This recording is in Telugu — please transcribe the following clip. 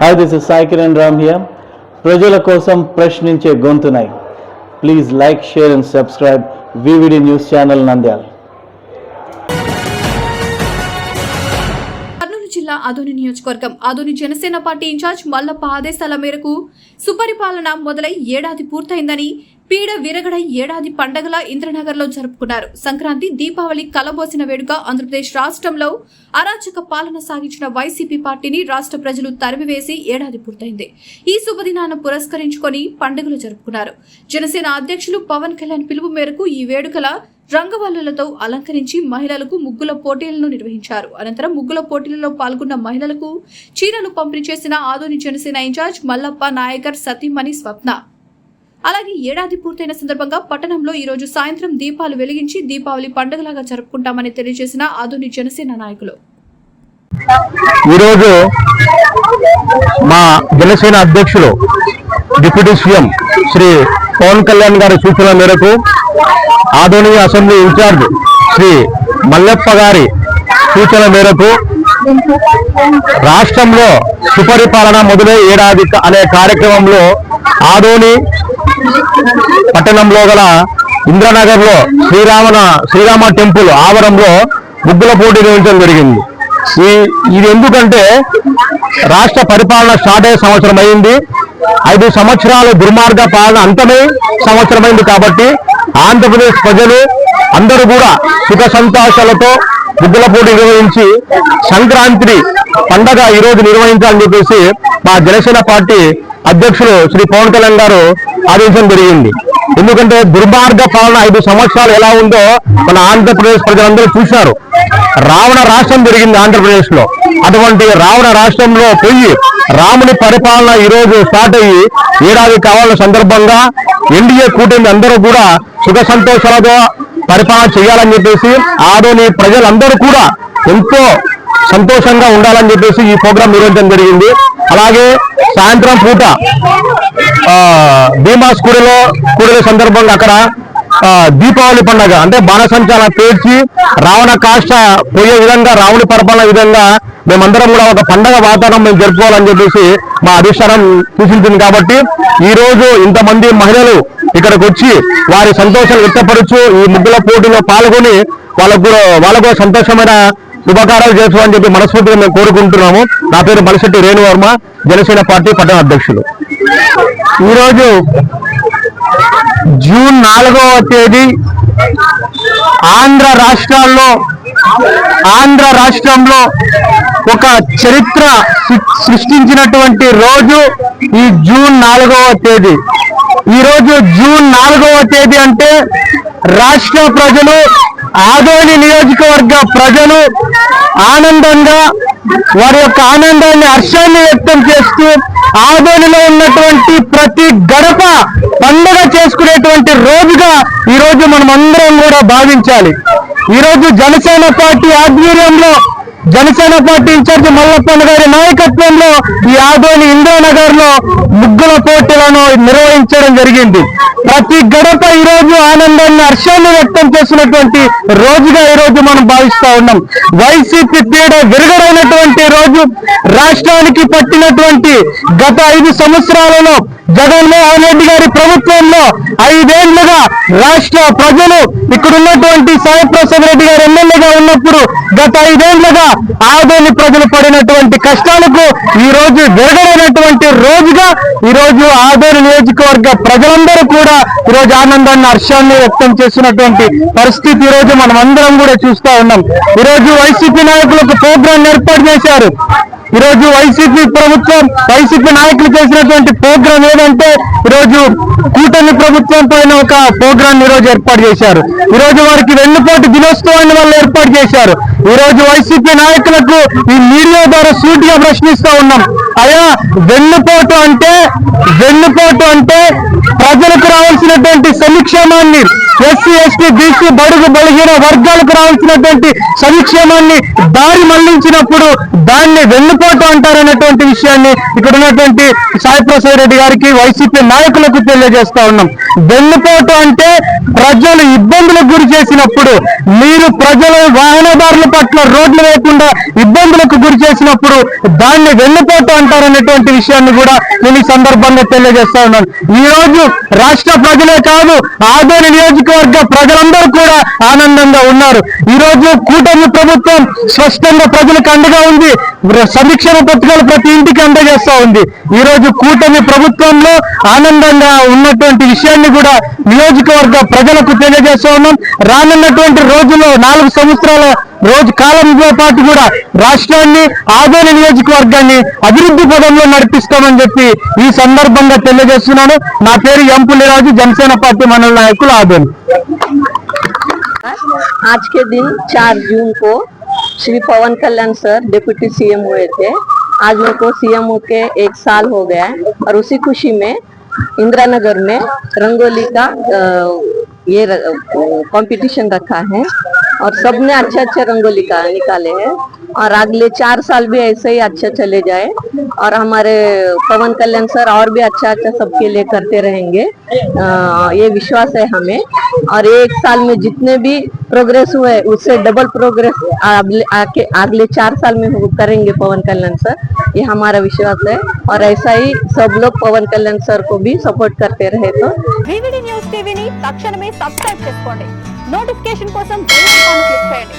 Hi this is Sai Kiran Ram here ప్రజల కోసం ప్రశ్నించే గొంతునై. Please like share and subscribe VVD news channel Nandyal Kurnool జిల్లా ఆదోని నియోజకవర్గం. ఆదోని జనసేన పార్టీ ఇన్ఛార్జ్ మల్లప్ప ఆదేశాల మేరకు సుపరిపాలన మొదలై ఏడాది పూర్తయిందని పీడ విరగడ ఏడాది పండగల ఇంద్రనగర్లో జరుపుకున్నారు. సంక్రాంతి దీపావళి కలబోసిన వేడుక ఆంధ్రప్రదేశ్ రాష్ట్రంలో అరాచక పాలన సాగించిన వైసీపీ పార్టీని రాష్ట్ర ప్రజలు తరిమివేసి ఏడాది పూర్తయింది. ఈ శుభదినాన్ని పురస్కరించుకొని పండుగలు జరుపుకున్నారు. జనసేన అధ్యక్షులు పవన్ కళ్యాణ్ పిలుపు మేరకు ఈ వేడుకల రంగవల్లులతో అలంకరించి మహిళలకు ముగ్గుల పోటీలను నిర్వహించారు. అనంతరం ముగ్గుల పోటీలలో పాల్గొన్న మహిళలకు చీరలు పంపిణీ చేసిన ఆదోని జనసేన ఇన్ఛార్జ్ మల్లప్ప నాయకర్ సతీమణి స్వప్న అలాగే ఏడాది పూర్తయిన సందర్భంగా పట్టణంలో ఈ రోజు సాయంత్రం దీపాలు వెలిగించి దీపావళి పండుగలాగా జరుపుకుంటామని తెలియజేసిన ఆధుని జనసేన నాయకులు. ఈరోజు మా జనసేన అధ్యక్షులు డిప్యూటీ సీఎం శ్రీ పవన్ కళ్యాణ్ గారి సూచన మేరకు ఆదోని అసెంబ్లీ ఇన్ఛార్జ్ శ్రీ మల్లప్ప గారి సూచన మేరకు రాష్ట్రంలో సుపరిపాలన మొదలై ఏడాది అనే కార్యక్రమంలో ఆదోని పట్టణంలో గల ఇంద్రనగర్లో శ్రీరామన శ్రీరామ టెంపుల్ ఆవరంలో ముగ్గుల పోటీ నిర్వహించడం జరిగింది. ఈ ఇది ఎందుకంటే రాష్ట్ర పరిపాలన స్టార్ట్ అయ్యే సంవత్సరం అయింది. ఐదు సంవత్సరాలు దుర్మార్గ పాలన అంతమే సంవత్సరమైంది కాబట్టి ఆంధ్రప్రదేశ్ ప్రజలు అందరూ కూడా సుఖ సంతోషాలతో ముగ్గుల పోటీ నిర్వహించి సంక్రాంతి పండగ ఈరోజు నిర్వహించాలని చెప్పేసి మా జనసేన పార్టీ అధ్యక్షులు శ్రీ పవన్ కళ్యాణ్ గారు ఆదేశం జరిగింది. ఎందుకంటే దుర్మార్గ పాలన ఐదు సంవత్సరాలు ఎలా ఉందో మన ఆంధ్రప్రదేశ్ ప్రజలందరూ చూశారు. రావణ రాష్ట్రం జరిగింది ఆంధ్రప్రదేశ్లో అటువంటి రావణ రాష్ట్రంలో పోయి రాముని పరిపాలన ఈ రోజు స్టార్ట్ అయ్యి ఏడాది కావాల సందర్భంగా ఎన్డీఏ కూటమి అందరూ కూడా సుఖ సంతోషాలతో పరిపాలన చేయాలని చెప్పేసి ఆదోని ప్రజలందరూ కూడా ఎంతో సంతోషంగా ఉండాలని చెప్పేసి ఈ ప్రోగ్రాం నిర్వహించడం జరిగింది. అలాగే సాయంత్రం పూట ఆ, భీమాస్ కూడిన సందర్భంగా అక్కడ ఆ, దీపావళి పండగ అంటే బాణసంచాల పేర్చి రావణ కాష్ట పోయే విధంగా రావణి పరపాల విధంగా మేమందరం కూడా ఒక పండగ వాతావరణం మేము జరుపుకోవాలని చెప్పేసి మా అధిష్టానం సూచించింది కాబట్టి ఈ రోజు ఇంతమంది మహిళలు ఇక్కడికి వచ్చి వారి సంతోషాలు వ్యక్తపరచు ఈ ముగ్గుల పోటీలో పాల్గొని వాళ్ళకు వాళ్ళకు సంతోషమైన శుభకారాలు చేసుకోవాలని చెప్పి మనస్ఫూర్తిగా మేము కోరుకుంటున్నాము. నా పేరు మలిశెట్టి రేణువర్మ జనసేన పార్టీ పట్టణ అధ్యక్షులు. ఈరోజు జూన్ నాలుగవ తేదీ ఆంధ్ర రాష్ట్రాల్లో ఆంధ్ర రాష్ట్రంలో ఒక చరిత్ర సృష్టించినటువంటి రోజు ఈ జూన్ నాలుగవ తేదీ. ఈ రోజు జూన్ నాలుగవ తేదీ అంటే రాష్ట్ర ప్రజలు ఆదోని నియోజకవర్గ ప్రజలు ఆనందంగా వారి యొక్క ఆనందాన్ని హర్షాన్ని వ్యక్తం చేస్తూ ఆదోనిలో ఉన్నటువంటి ప్రతి గడప పండుగ చేసుకునేటువంటి రోజుగా ఈ రోజు మనం అందరం కూడా భావించాలి. ఈ రోజు జనసేన పార్టీ ఆధ్వర్యంలో జనసేన పార్టీ ఇన్ఛార్జ్ మల్లప్పన్న గారి నాయకత్వంలో ఈ ఆదోని ఇంద్రానగర్లో ముగ్గుల పోటీలను నిర్వహించడం జరిగింది. ప్రతి గడప ఈ రోజు ఆనందాన్ని హర్షాన్ని వ్యక్తం చేసినటువంటి రోజుగా ఈ రోజు మనం భావిస్తా ఉన్నాం. వైసీపీ పీడ విరగడైనటువంటి రోజు రాష్ట్రానికి పట్టినటువంటి గత ఐదు సంవత్సరాలలో జగన్మోహన్ రెడ్డి గారి ప్రభుత్వంలో ఐదేళ్ళుగా రాష్ట్ర ప్రజలు ఇక్కడ ఉన్నటువంటి సాయిప్రసాద్ రెడ్డి గారు ఎమ్మెల్యేగా ఉన్నప్పుడు గత ఐదేళ్ళుగా ఆదోని ప్రజలు పడినటువంటి కష్టాలకు ఈ రోజు విరగడైనటువంటి రోజుగా ఈ రోజు ఆదోని నియోజకవర్గ ప్రజలందరూ కూడా కూడా ఈరోజు ఆనందాన్ని హర్షాన్ని వ్యక్తం చేసినటువంటి పరిస్థితి ఈ రోజు మనం అందరం కూడా చూస్తా ఉన్నాం. ఈ రోజు వైసీపీ నాయకులకు ప్రోగ్రాం ఏర్పాటు చేశారు. ఈ రోజు వైసీపీ ప్రభుత్వం వైసీపీ నాయకులు చేసినటువంటి ప్రోగ్రాం ఏదంటే ఈరోజు కూటమి ప్రభుత్వం పైన ఒక ప్రోగ్రాం ఈరోజు రోజు ఏర్పాటు చేశారు. ఈ రోజు వారికి వెన్నుపోటు దినోత్సవాన్ని వాళ్ళు ఏర్పాటు చేశారు. ఈ రోజు వైసీపీ నాయకులకు ఈ మీడియా ద్వారా సూటిగా ప్రశ్నిస్తా ఉన్నాం. అయా వెన్నుపోటు అంటే వెన్నుపోటు అంటే ప్రజలకు రావాల్సినటువంటి సంక్షేమాన్ని ఎస్సీ ఎస్టీ బీసీ బడుగు బలిహీన వర్గాలకు రావాల్సినటువంటి సంక్షేమాన్ని దారి మళ్ళించినప్పుడు దాన్ని వెన్నుపోటు అంటారనేటువంటి విషయాన్ని ఇక్కడ ఉన్నటువంటి సాయి ప్రసాద్ రెడ్డి గారికి వైసీపీ నాయకులకు తెలియజేస్తా ఉన్నాం. వెన్నుపోటు అంటే ప్రజలు ఇబ్బందులకు గురి చేసినప్పుడు మీరు ప్రజల వాహనదారుల పట్ల రోడ్లు లేకుండా ఇబ్బందులకు గురి చేసినప్పుడు దాన్ని వెన్నుపోటు అంటారనేటువంటి విషయాన్ని కూడా నేను ఈ సందర్భంగా తెలియజేస్తా ఉన్నాను. ఈ రోజు రాష్ట్ర ప్రజలే కాదు ఆదోని నియోజకవర్గ ప్రజలందరూ కూడా ఆనందంగా ఉన్నారు. ఈ రోజు కూటమి ప్రభుత్వం స్పష్టంగా ప్రజలకు అండగా ఉంది సమీక్షణ పత్రికలు ప్రతి ఇంటికి అందజేస్తా ఉంది. ఈ రోజు కూటమి ప్రభుత్వంలో ఆనందంగా ఉన్నటువంటి విషయాన్ని కూడా నియోజకవర్గ ప్రజలకు తెలియజేస్తా ఉన్నాం రానున్నటువంటి రోజుల్లో నాలుగు సంవత్సరాల రోజు కాలంతో పాటు కూడా రాష్ట్రాన్ని ఆదోని నియోజకవర్గాన్ని అభివృద్ధి పదంలో నడిపిస్తామని చెప్పి ఈ సందర్భంగా తెలియజేస్తున్నాను నా పేరు ఎంపులిరాజు జనసేన పార్టీ మండల నాయకులు ఆదోని आज के दिन 4 जून को Shri Pawan Kalyan sir deputy CM हुए थे आज उनको सीएम होके एक साल हो गया है और उसी खुशी में इंदिरा नगर में रंगोली का अ, ये कंपटीशन रखा है और सबने अच्छे अच्छे रंगोली का निकाले हैं। और अगले चार साल भी ऐसे ही अच्छा चले जाए और हमारे पवन कल्याण सर और भी अच्छा अच्छा सबके लिए करते रहेंगे अ, ये विश्वास है हमें और एक साल में जितने भी प्रोग्रेस हुए उससे डबल प्रोग्रेस अगले आके अगले चार साल में वो करेंगे पवन कल्याण सर ये हमारा विश्वास है और ऐसा ही सब लोग पवन कल्याण सर को भी सपोर्ट करते रहे तो వివిడి న్యూస్ టీవీని తక్షణమే సబ్స్క్రైబ్ చేసుకోండి నోటిఫికేషన్ కోసం బెల్ ఐకాన్ క్లిక్ చేయండి